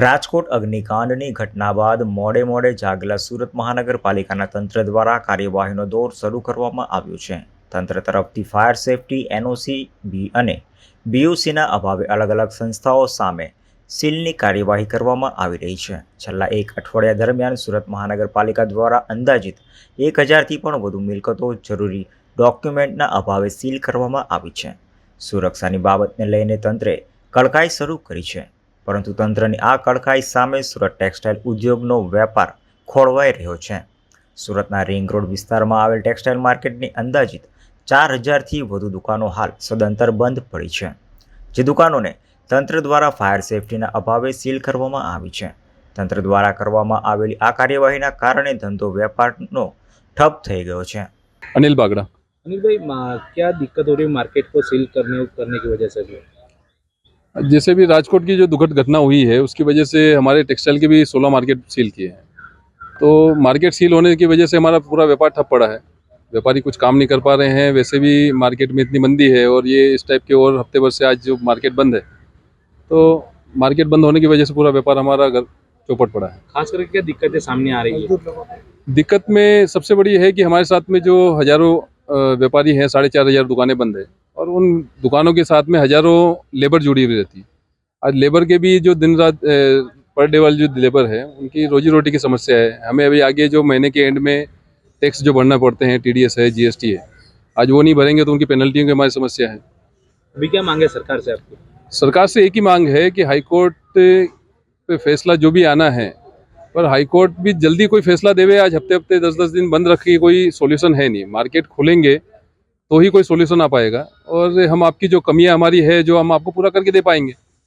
રાજકોટ અગ્નિકાંડની ઘટના બાદ મોડે મોડે જાગેલા સુરત મહાનગરપાલિકાના તંત્ર દ્વારા કાર્યવાહીનો દોર શરૂ કરવામાં આવ્યો છે. તંત્ર તરફથી ફાયર સેફટી, એનઓસી, બી અને બીયુસીના અભાવે અલગ અલગ સંસ્થાઓ સામે સીલની કાર્યવાહી કરવામાં આવી રહી છે. છેલ્લા એક અઠવાડિયા દરમિયાન સુરત મહાનગરપાલિકા દ્વારા અંદાજિત એક હજારથી પણ વધુ મિલકતો જરૂરી ડોક્યુમેન્ટના અભાવે સીલ કરવામાં આવી છે. સુરક્ષાની બાબતને લઈને તંત્રે કડકાઈ શરૂ કરી છે. પરંતુ તંત્રની આ કડકાઈ સામે સુરત ટેક્સટાઇલ ઉદ્યોગનો વેપાર ખોળવાઈ રહ્યો છે સુરતના રિંગ રોડ વિસ્તારમાં આવેલ ટેક્સટાઇલ માર્કેટની અંદાજિત ચાર હજારથી વધુ દુકાનો હાલ સદંતર બંધ પડી છે જે દુકાનોને તંત્ર દ્વારા ફાયર સેફટીના અભાવે સીલ કરવામાં આવી છે તંત્ર દ્વારા કરવામાં આવેલી આ કાર્યવાહીના કારણે ધંધો વેપારનો ઠપ થઈ ગયો છે अनिल बागड़ा अनिल भाई मा- क्या दिक्कत हो रही है मार्केट को सील करने करने की वजह से भी जैसे भी राजकोट की जो दुखद घटना हुई है उसकी वजह से हमारे टेक्सटाइल के भी सोलह मार्केट सील किए हैं। तो मार्केट सील होने की वजह से हमारा पूरा व्यापार ठप पड़ा है। व्यापारी कुछ काम नहीं कर पा रहे हैं वैसे भी मार्केट में इतनी मंदी है और ये इस टाइप के और हफ़्ते भर से आज जो मार्केट बंद है तो मार्केट बंद होने की वजह से पूरा व्यापार हमारा घर चौपट पड़ा है। खास करके क्या दिक्कतें सामने आ रही है? दिक्कत में सबसे बड़ी है कि हमारे साथ में जो हज़ारों व्यापारी हैं साढ़े चार हज़ार दुकानें बंद है। और उन दुकानों के साथ में हज़ारों लेबर जुड़ी हुई रहती। है आज लेबर के भी जो दिन रात पर डे वाली जो लेबर है उनकी रोजी रोटी की समस्या है। हमें अभी आगे जो महीने के एंड में टैक्स जो भरना पड़ते हैं टीडीएस है जीएसटी है आज वो नहीं भरेंगे तो उनकी पेनल्टियों की हमारी समस्या है। अभी क्या मांगे सरकार से आपकी? सरकार से एक ही मांग है कि हाईकोर्ट पे फैसला जो भी आना है पर हाई कोर्ट भी जल्दी कोई फैसला देवे आज हफ़्ते हफ़्ते दस दस दिन बंद रखे कोई सॉल्यूशन है नहीं। मार्केट खुलेंगे तो ही कोई सॉल्यूशन आ पाएगा और हम आपकी जो कमियां हमारी है जो हम आपको पूरा करके दे पाएंगे